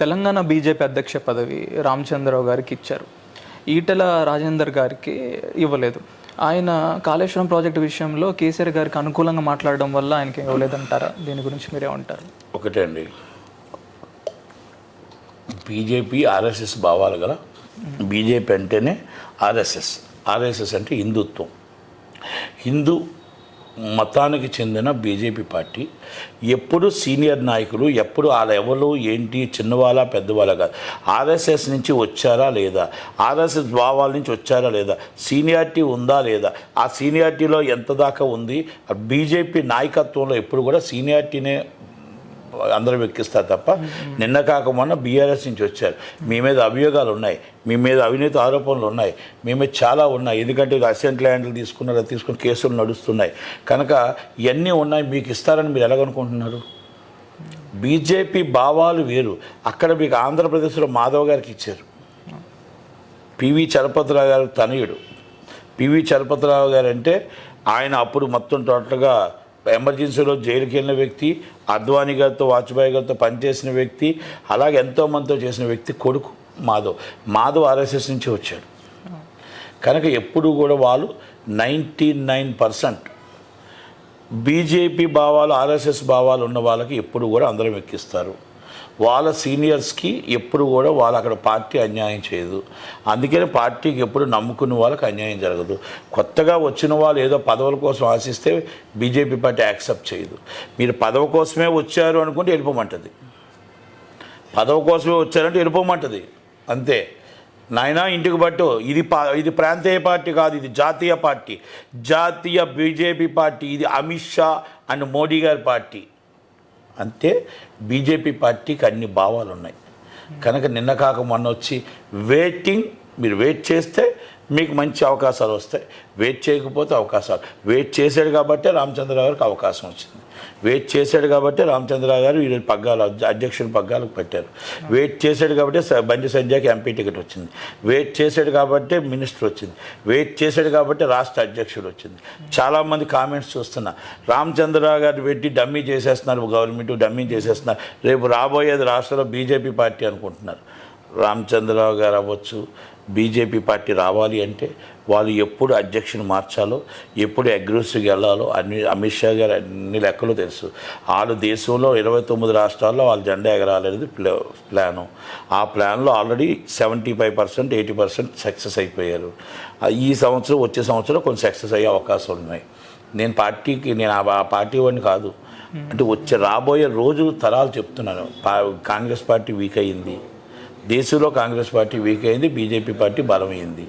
Telangana BJP అధ్యక్ష పదవి రామచంద్రరావు గారికి ఇచ్చారు. ఈటెల రాజేందర్ గారికి ఇవ్వలేదు. ఆయన కాళేశ్వరం ప్రాజెక్టు విషయంలో కేసీఆర్ గారికి అనుకూలంగా మాట్లాడడం వల్ల ఆయనకి ఇవ్వలేదంటారా? దీని గురించి మీరేమంటారు? ఒకటే అండి. బీజేపీ ఆర్ఎస్ఎస్ భావాలు గల బీజేపీ అంటేనే ఆర్ఎస్ఎస్. ఆర్ఎస్ఎస్ అంటే హిందుత్వం. హిందూ మతానికి చెందిన బీజేపీ పార్టీ ఎప్పుడు సీనియర్ నాయకులు ఎప్పుడు వాళ్ళ ఎవరు ఏంటి చిన్నవాళ్ళ పెద్దవాళ్ళ కాదు. ఆర్ఎస్ఎస్ నుంచి వచ్చారా లేదా? ఆర్ఎస్ఎస్ భావాల నుంచి వచ్చారా లేదా? సీనియారిటీ ఉందా లేదా? ఆ సీనియారిటీలో ఎంత దాకా ఉంది? బీజేపీ నాయకత్వంలో ఎప్పుడు కూడా సీనియారిటీనే అందరూ ఎక్కిస్తారు తప్ప. నిన్న కాక మొన్న బీఆర్ఎస్ నుంచి వచ్చారు. మీ మీద అభియోగాలు ఉన్నాయి. మీ మీద అవినీతి ఆరోపణలు ఉన్నాయి. మీ మీద చాలా ఉన్నాయి. ఎందుకంటే అసెంట్ ల్యాండ్లు తీసుకున్నారు తీసుకున్న తీసుకుని కేసులు నడుస్తున్నాయి. కనుక ఇవన్నీ ఉన్నాయి. మీకు ఇస్తారని మీరు ఎలాగనుకుంటున్నారు? బీజేపీ భావాలు వేరు. అక్కడ మీకు ఆంధ్రప్రదేశ్లో మాధవ్ గారికి ఇచ్చారు. పివి చలపతిరావు గారు తనయుడు. పివి చలపతిరావు గారు అంటే ఆయన అప్పుడు మొత్తం టోటల్గా ఎమర్జెన్సీలో జైలుకి వెళ్ళిన వ్యక్తి అద్వానీ గారితో వాజ్పేయి గారితో పనిచేసిన వ్యక్తి అలాగే ఎంతోమందితో చేసిన వ్యక్తి కొడుకు మాధవ్. మాధవ్ ఆర్ఎస్ఎస్ నుంచి వచ్చాడు. కనుక ఎప్పుడు కూడా వాళ్ళు నైంటీ నైన్ పర్సెంట్ బీజేపీ భావాలు ఆర్ఎస్ఎస్ భావాలు ఉన్న వాళ్ళకి ఎప్పుడు కూడా అందరం ఎక్కిస్తారు వాళ్ళ సీనియర్స్కి ఎప్పుడు కూడా వాళ్ళు అక్కడ పార్టీ అన్యాయం చేయదు. అందుకని పార్టీకి ఎప్పుడు నమ్ముకున్న వాళ్ళకి అన్యాయం జరగదు. కొత్తగా వచ్చిన వాళ్ళు ఏదో పదవుల కోసం ఆశిస్తే బీజేపీ పార్టీ యాక్సెప్ట్ చేయదు. మీరు పదవి కోసమే వచ్చారు అనుకుంటే వెళ్ళిపోమంటుంది. పదవి కోసమే వచ్చారంటే వెళ్ళిపోమంటుంది. అంతే. నాయనా ఇంటికి పట్టు. ఇది పా ఇది ప్రాంతీయ పార్టీ కాదు ఇది జాతీయ పార్టీ. జాతీయ బీజేపీ పార్టీ ఇది అమిత్ షా అండ్ మోడీ గారి పార్టీ. అంతే బీజేపీ పార్టీకి అన్ని భావాలు ఉన్నాయి కనుక నిన్న కాక మొన్న వచ్చి వెయిటింగ్ మీరు వెయిట్ చేస్తే మీకు మంచి అవకాశాలు వస్తాయి. వెయిట్ చేయకపోతే అవకాశాలు. వెయిట్ చేశాడు కాబట్టి రామచంద్రరావు గారికి అవకాశం వచ్చింది. వెయిట్ చేశాడు కాబట్టి రామచంద్రరావు గారు ఈరోజు పగ్గాలు అధ్యక్షుడు పగ్గాలకు పెట్టారు. వెయిట్ చేశాడు కాబట్టి బండి సంజయ్కి ఎంపీ టికెట్ వచ్చింది. వెయిట్ చేశాడు కాబట్టి మినిస్టర్ వచ్చింది. వెయిట్ చేశాడు కాబట్టి రాష్ట్ర అధ్యక్షుడు వచ్చింది. చాలామంది కామెంట్స్ చూస్తున్నా. రామచంద్రరావు గారు పెట్టి డమ్మీ చేసేస్తున్నారు గవర్నమెంట్ డమ్మీ చేసేస్తున్నారు. రేపు రాబోయేది రాష్ట్రంలో బీజేపీ పార్టీ అనుకుంటున్నారు. రామచంద్రరావు గారు అవ్వచ్చు బీజేపీ పార్టీ రావాలి అంటే వాళ్ళు ఎప్పుడు అధ్యక్షుని మార్చాలో ఎప్పుడు అగ్రెసివ్గా వెళ్ళాలో అన్ని అమిత్ షా గారు అన్ని లెక్కలు తెలుసు. వాళ్ళు దేశంలో ఇరవై తొమ్మిది రాష్ట్రాల్లో వాళ్ళు జెండా ఎగరాలనేది ప్లాను. ఆ ప్లాన్లో already seventy five percent eighty percent success అయిపోయారు. ఈ సంవత్సరం వచ్చే సంవత్సరం కొంచెం సక్సెస్ అయ్యే అవకాశాలు ఉన్నాయి. నేను పార్టీకి నేను ఆ పార్టీ వాడిని కాదు. అంటే వచ్చే రాబోయే రోజు తరాలు చెప్తున్నాను పా- కాంగ్రెస్ పార్టీ వీక్ అయ్యింది. దేశంలో కాంగ్రెస్ పార్టీ వీక్ అయింది బీజేపీ పార్టీ బలమైంది.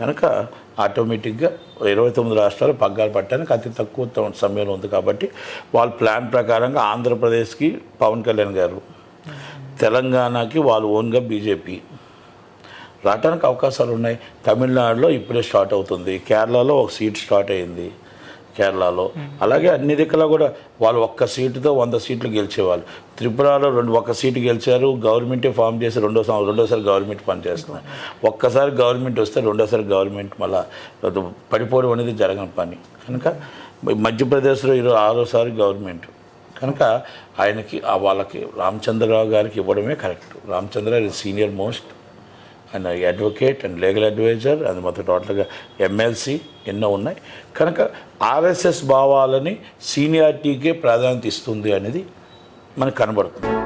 కనుక ఆటోమేటిక్గా ఇరవై తొమ్మిది రాష్ట్రాలు పగ్గాలు పట్టడానికి అతి తక్కువ సమయంలో ఉంది కాబట్టి వాళ్ళ ప్లాన్ ప్రకారంగా ఆంధ్రప్రదేశ్కి పవన్ కళ్యాణ్ గారు తెలంగాణకి వాళ్ళు ఓన్గా బీజేపీ. రావడానికి అవకాశాలు ఉన్నాయి. తమిళనాడులో ఇప్పుడే స్టార్ట్ అవుతుంది. కేరళలో ఒక సీట్ స్టార్ట్ అయింది. కేరళలో. అలాగే అన్ని దిక్కులా కూడా వాళ్ళు ఒక్క సీటుతో వంద సీట్లు గెలిచేవాళ్ళు. త్రిపురలో రెండు ఒక్క సీటు గెలిచారు గవర్నమెంటే ఫామ్ చేసి రెండో రెండోసారి గవర్నమెంట్ పనిచేస్తున్నారు ఒక్కసారి గవర్నమెంట్ వస్తే రెండోసారి గవర్నమెంట్ మళ్ళీ పడిపోవడం అనేది జరగని పని. కనుక మధ్యప్రదేశ్లో ఈరోజు ఆరోసారి గవర్నమెంట్. కనుక ఆయనకి ఆ వాళ్ళకి రామచంద్రరావు గారికి ఇవ్వడమే correct. Ramachandra senior most and advocate and legal adviser అది మొత్తం టోటల్గా ఎమ్మెల్సీ ఎన్నో ఉన్నాయి. కనుక ఆర్ఎస్ఎస్ భావాలని సీనియారిటీకే ప్రాధాన్యత ఇస్తుంది అనేది మనకు కనబడుతుంది.